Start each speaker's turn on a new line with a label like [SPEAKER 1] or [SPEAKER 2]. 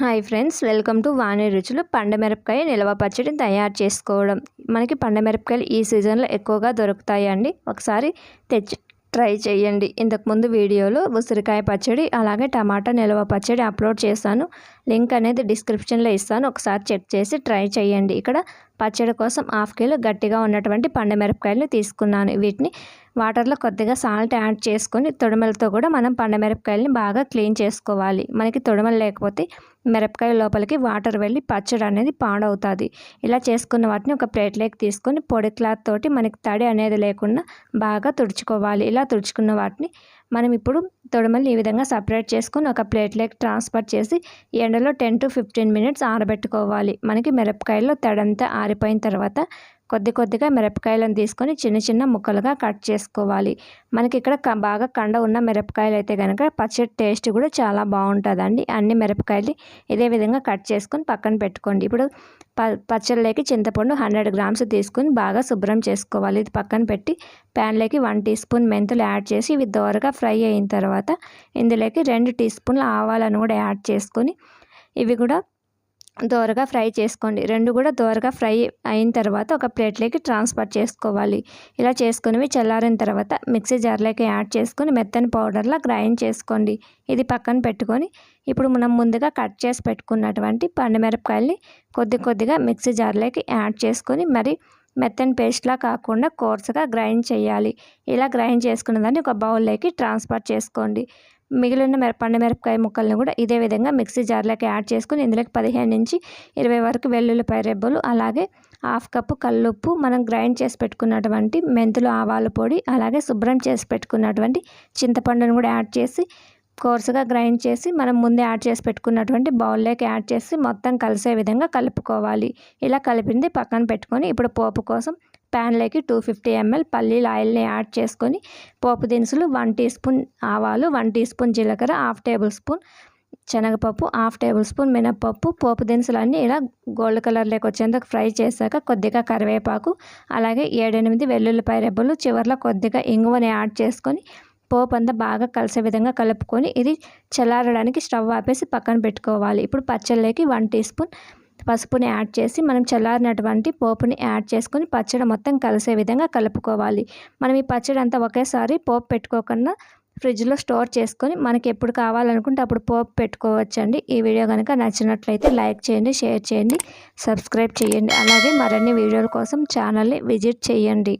[SPEAKER 1] Hi friends welcome to Vani రుచులు పండమిరపకాయ నిల్వ పచ్చడిని తయారు చేసుకోవడం మనకి పండమిరపకాయలు ఈ సీజన్లో ఎక్కువగా దొరుకుతాయండి ఒకసారి తెచ్చి ట్రై చేయండి. ఇంతకుముందు వీడియోలో ఉసిరికాయ పచ్చడి అలాగే టమాటా నిల్వ పచ్చడి అప్లోడ్ చేశాను. లింక్ అనేది డిస్క్రిప్షన్లో ఇస్తాను. ఒకసారి చెక్ చేసి ట్రై చేయండి. ఇక్కడ పచ్చడి కోసం హాఫ్ కిలో గట్టిగా ఉన్నటువంటి పండమిరపకాయలు తీసుకున్నాను. వీటిని వాటర్లో కొద్దిగా సాల్ట్ యాడ్ చేసుకొని తొడమలతో కూడా మనం పండమిరపకాయలని బాగా క్లీన్ చేసుకోవాలి. మనకి తొడమలు లేకపోతే మిరపకాయ లోపలికి వాటర్ వెళ్ళి పచ్చడి అనేది పాడవుతుంది. ఇలా చేసుకున్న వాటిని ఒక ప్లేట్లోకి తీసుకొని పొడి క్లాత్ తోటి మనకి తడి అనేది లేకుండా బాగా తుడుచుకోవాలి. ఇలా తుడుచుకున్న వాటిని మనం ఇప్పుడు తొడమల్ని ఈ విధంగా సపరేట్ చేసుకుని ఒక ప్లేట్లోకి ట్రాన్స్ఫర్ చేసి ఎండలో టెన్ టు ఫిఫ్టీన్ మినిట్స్ ఆరబెట్టుకోవాలి. మనకి మిరపకాయల్లో తడంతా ఆరిపోయిన తర్వాత కొద్ది కొద్దిగా మిరపకాయలను తీసుకొని చిన్న చిన్న ముక్కలుగా కట్ చేసుకోవాలి. మనకి ఇక్కడ బాగా కండ ఉన్న మిరపకాయలు అయితే కనుక పచ్చడి టేస్ట్ కూడా చాలా బాగుంటుందండి. అన్ని మిరపకాయలు ఇదే విధంగా కట్ చేసుకొని పక్కన పెట్టుకోండి. ఇప్పుడు ప పచ్చళ్ళలోకి చింతపండు హండ్రెడ్ గ్రామ్స్ తీసుకుని బాగా శుభ్రం చేసుకోవాలి. ఇది పక్కన పెట్టి ప్యాన్లోకి వన్ టీ స్పూన్ మెంతులు యాడ్ చేసి ఇవి దోరగా ఫ్రై అయిన తర్వాత ఇందులోకి రెండు టీ స్పూన్ల ఆవాలను కూడా యాడ్ చేసుకొని ఇవి కూడా దోరగా ఫ్రై చేసుకోండి. రెండు కూడా దోరగా ఫ్రై అయిన తర్వాత ఒక ప్లేట్లోకి ట్రాన్స్ఫర్ చేసుకోవాలి. ఇలా చేసుకునివి చల్లారిన తర్వాత మిక్సీ జార్లోకి యాడ్ చేసుకొని మెత్తని పౌడర్లా గ్రైండ్ చేసుకోండి. ఇది పక్కన పెట్టుకొని ఇప్పుడు మనం ముందుగా కట్ చేసి పెట్టుకున్నటువంటి పండుమిరపకాయల్ని కొద్ది కొద్దిగా మిక్సీ జార్లోకి యాడ్ చేసుకొని మరి మెత్తని పేస్ట్లా కాకుండా కోర్సుగా గ్రైండ్ చేయాలి. ఇలా గ్రైండ్ చేసుకున్న దాన్ని ఒక బౌల్లోకి ట్రాన్స్ఫర్ చేసుకోండి. మిగిలిన మిర మిరపకాయ ముక్కలను కూడా ఇదే విధంగా మిక్సీ జార్లోకి యాడ్ చేసుకుని ఇందులోకి పదిహేను నుంచి ఇరవై వరకు వెల్లుల్లిపాయ రెబ్బలు అలాగే హాఫ్ కప్పు కల్లుప్పు మనం గ్రైండ్ చేసి పెట్టుకున్నటువంటి మెంతులు ఆవాల పొడి అలాగే శుభ్రం చేసి పెట్టుకున్నటువంటి చింతపండును కూడా యాడ్ చేసి కోర్సుగా గ్రైండ్ చేసి మనం ముందే యాడ్ చేసి పెట్టుకున్నటువంటి బౌల్లోకి యాడ్ చేసి మొత్తం కలిసే విధంగా కలుపుకోవాలి. ఇలా కలిపింది పక్కన పెట్టుకొని ఇప్పుడు పోపు కోసం ప్యాన్లోకి టూ ఫిఫ్టీ ఎంఎల్ పల్లీల ఆయిల్ని యాడ్ చేసుకొని పోపు దినుసులు వన్ టీ స్పూన్ ఆవాలు వన్ టీ స్పూన్ జీలకర్ర హాఫ్ టేబుల్ స్పూన్ శనగపప్పు హాఫ్ టేబుల్ స్పూన్ మినప్పప్పు పోపు దినుసులు అన్నీ ఇలా గోల్డ్ కలర్లోకి వచ్చేందుకు ఫ్రై చేశాక కొద్దిగా కరివేపాకు అలాగే ఏడెనిమిది వెల్లుల్లిపాయ రెబ్బలు చివరిలో కొద్దిగా ఇంగువని యాడ్ చేసుకొని పోపు అంతా బాగా కలిసే విధంగా కలుపుకొని ఇది చల్లారడానికి స్టవ్ ఆపేసి పక్కన పెట్టుకోవాలి. ఇప్పుడు పచ్చళ్ళకి వన్ టీ స్పూన్ పసుపుని యాడ్ చేసి మనం చల్లారినటువంటి పోపుని యాడ్ చేసుకొని పచ్చడి మొత్తం కలిసే విధంగా కలుపుకోవాలి. మనం ఈ పచ్చడి అంతా ఒకేసారి పోపు పెట్టుకోకుండా ఫ్రిడ్జ్లో స్టోర్ చేసుకొని మనకి ఎప్పుడు కావాలనుకుంటే అప్పుడు పోపు పెట్టుకోవచ్చండి. ఈ వీడియో కనుక నచ్చినట్లయితే లైక్ చేయండి షేర్ చేయండి సబ్స్క్రైబ్ చేయండి. అలాగే మరిన్ని వీడియోల కోసం ఛానల్ని విజిట్ చేయండి.